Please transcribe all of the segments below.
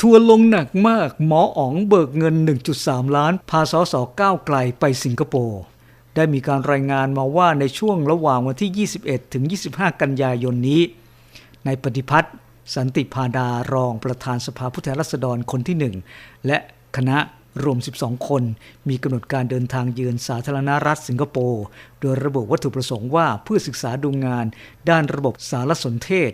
ทัวลงหนักมาก หมออ๋องเบิกเงิน 1.3 ล้าน พาสสก้าวไกลไปสิงคโปร์ได้มีการรายงานมาว่าในช่วงระหว่างวันที่ 21 ถึง 25 กันยายนนี้ ในปฏิพัฒน์สันติพาดารองประธานสภาผู้แทนราษฎรคนที่หนึ่งและคณะรวม 12 คน มีกำหนดการเดินทางเยือนสาธารณรัฐสิงคโปร์ โดยระบุวัตถุประสงค์ว่าเพื่อศึกษาดูงานด้านระบบสารสนเทศ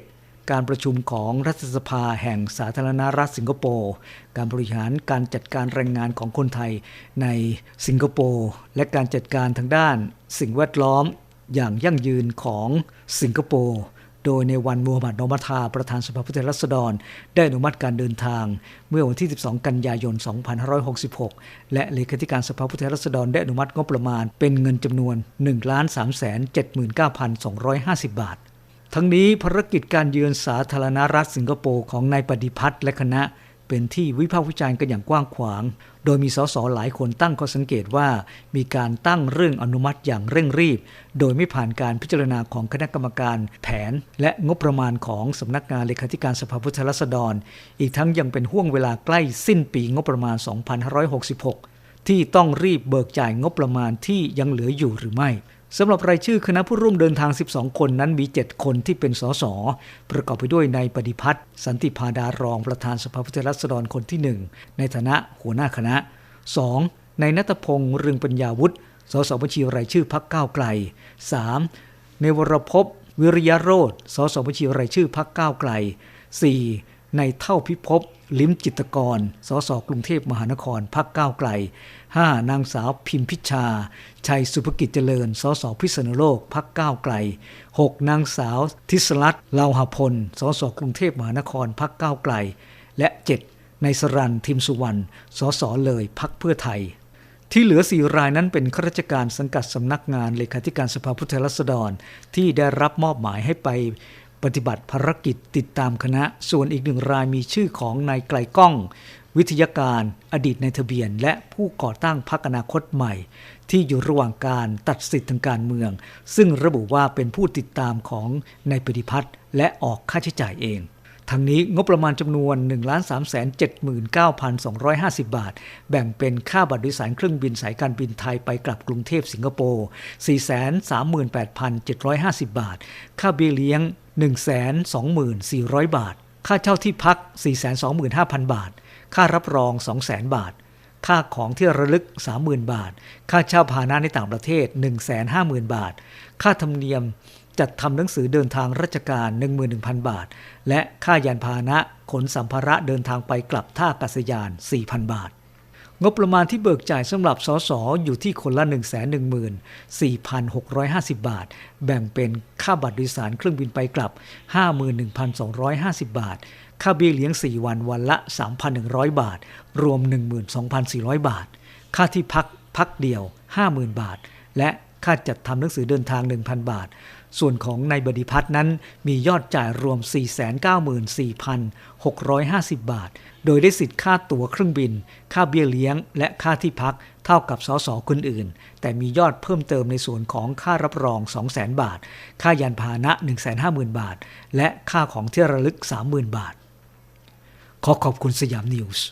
การประชุมของรัฐสภาแห่งสาธารณรัฐสิงคโปร์ การบริหารการจัดการแรงงานของคนไทยในสิงคโปร์ และการจัดการทางด้านสิ่งแวดล้อมอย่างยั่งยืนของสิงคโปร์ โดยในวันมูฮัมหมัดนอมัทาประธานสภาผู้แทนราษฎร ได้อนุมัติการเดินทาง เมื่อวันที่ 12 กันยายน 2566 และเลขาธิการสภาผู้แทนราษฎรได้อนุมัติงบประมาณเป็นเงินจำนวน 1 3 7 9 2 5 0 บาท ทั้งนี้ภารกิจการเยือนสาธารณรัฐสิงคโปร์ของนายปฏิพัฒน์และคณะ เป็นที่วิพากษ์วิจารณ์กันอย่างกว้างขวาง โดยมีสสหลายคนตั้งข้อสังเกตว่า มีการตั้งเรื่องอนุมัติอย่างเร่งรีบ โดยไม่ผ่านการพิจารณาของคณะกรรมการแผน และงบประมาณของสำนักงานเลขาธิการสภาผู้แทนราษฎร อีกทั้งยังเป็นห่วงเวลาใกล้สิ้นปีงบประมาณ 2566 ที่ต้องรีบเบิกจ่ายงบประมาณที่ยังเหลืออยู่หรือไม่ สำหรับรายชื่อคณะผู้ร่วมเดินทาง 12 คนนั้นมี 7 คนที่เป็นสส ประกอบไปด้วยนายปฏิพัฒน์สันติพาดารองประธานสภาผู้แทนราษฎรคนที่ 1 ในฐานะหัวหน้าคณะ 2. ในนัตพงษ์เรืองปัญญาวุฒิสสบัญชีรายชื่อพักก้าวไกล 3. ในวรพพวิริยโรธสสบัญชีรายชื่อพักก้าวไกล 4. ในเท่าพิภพ ลิมจิตกร สสกรุงเทพมหานคร พักก้าวไกล 5. นางสาวพิมพิชา ชัยสุภกิจเจริญ สสพิษณุโลก พักก้าวไกล 6. นางสาวทิศรัตน์เลาหพล สสกรุงเทพมหานคร พักก้าวไกล และ 7. ในสรันทิมสุวรรณ สสเลยพักเพื่อไทย ที่เหลือสี่รายนั้นเป็นข้าราชการสังกัดสำนักงานเลขาธิการสภาผู้แทนราษฎร ที่ได้รับมอบหมายให้ไป ปฏิบัติภารกิจติดตามคณะ ส่วนอีกหนึ่งรายมีชื่อของนายไกลก้อง วิทยาการอดีตนายทะเบียน และผู้ก่อตั้งพรรคอนาคตใหม่ ที่อยู่ระหว่างการตัดสิทธิทางการเมือง ซึ่งระบุว่าเป็นผู้ติดตามของนายปฏิพัฒน์และออกค่าใช้จ่ายเองทั้งนี้งบประมาณจำนวน 1 3 7 9 2 5 0 บาท แบ่งเป็นค่าบัตรโดยสารเครื่องบินสายการบินไทยไปกลับกรุงเทพสิงคโปร์ 438,750 บาท ค่าเบี้ยเลี้ยง 124,000 บาท ค่าเช่าที่พัก 425,000 บาท ค่ารับรอง 200,000 บาท ค่าของที่ระลึก 30,000 บาท ค่าเช่าพาหนะในต่างประเทศ 150,000 บาท ค่าธรรมเนียมจัดทำหนังสือเดินทางราชการ 11,000 บาท และค่ายานพาหนะขนสัมภาระเดินทางไปกลับท่าอากาศยาน 4,000 บาท งบประมาณที่เบิกจ่ายสำหรับสสอยู่ที่คนละ 114,650 บาท แบ่งเป็นค่าบัตรโดยสารเครื่องบินไปกลับ 51,250 บาท ค่าเบี้ยเลี้ยง 4 วันวันละ 3,100 บาท รวม 12,400 บาท ค่าที่พักพักเดียว 50,000 บาท และ ค่าจัดทำหนังสือเดินทาง 1,000 บาท ส่วนของนายบดิพัฒน์นั้นมียอดจ่ายรวม 494,650 บาท โดยได้สิทธิ์ค่าตั๋วเครื่องบิน ค่าเบี้ยเลี้ยง และค่าที่พักเท่ากับสสคนอื่น แต่มียอดเพิ่มเติมในส่วนของค่ารับรอง 200,000 บาท ค่ายานพาหนะ 150,000 บาท และค่าของที่ระลึก 30,000 บาท ขอขอบคุณสยามนิวส์